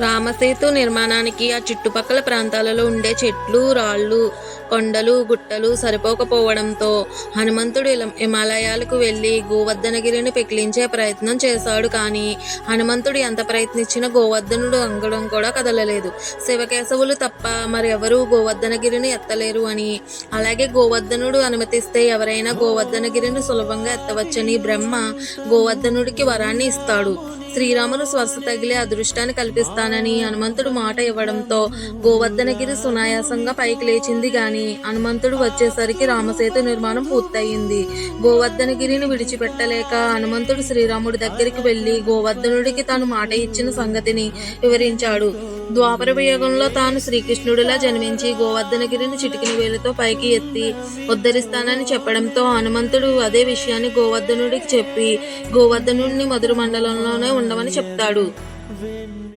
రామసేతు నిర్మాణానికి ఆ చుట్టుపక్కల ప్రాంతాలలో ఉండే చెట్లు రాళ్ళు కొండలు గుట్టలు సరిపోకపోవడంతో హనుమంతుడు హిమాలయాలకు వెళ్ళి గోవర్ధనగిరిని పెకిలించే ప్రయత్నం చేశాడు కానీ హనుమంతుడు ఎంత ప్రయత్నించినా గోవర్ధనుడు అంగడం కూడా కదలలేదు. శివకేశవులు తప్ప మరెవరూ గోవర్ధనగిరిని ఎత్తలేరు అని. అలాగే గోవర్ధనుడు అనుమతిస్తే ఎవరైనా గోవర్ధనగిరిని సులభంగా ఎత్తవచ్చని బ్రహ్మ గోవర్ధనుడికి వరాన్ని ఇస్తాడు. శ్రీరాములు స్వస్థ తగిలే అదృష్టాన్ని కల్పిస్తానని హనుమంతుడు మాట ఇవ్వడంతో గోవర్ధనగిరి సునాయాసంగా పైకి లేచింది గాని హనుమంతుడు వచ్చేసరికి రామసేతు నిర్మాణం పూర్తయింది. గోవర్ధనగిరిని విడిచిపెట్టలేక హనుమంతుడు శ్రీరాముడి దగ్గరికి వెళ్ళి గోవర్ధనుడికి తాను మాట ఇచ్చిన సంగతిని వివరించాడు. ద్వాపర వియోగంలో తాను శ్రీకృష్ణుడిలా జన్మించి గోవర్ధనగిరిని చిటికిన వేలుతో పైకి ఎత్తి ఉద్ధరిస్తానని చెప్పడంతో హనుమంతుడు అదే విషయాన్ని గోవర్ధనుడికి చెప్పి గోవర్ధనుడిని మధుర మండలంలోనే ఉండమని చెప్తాడు.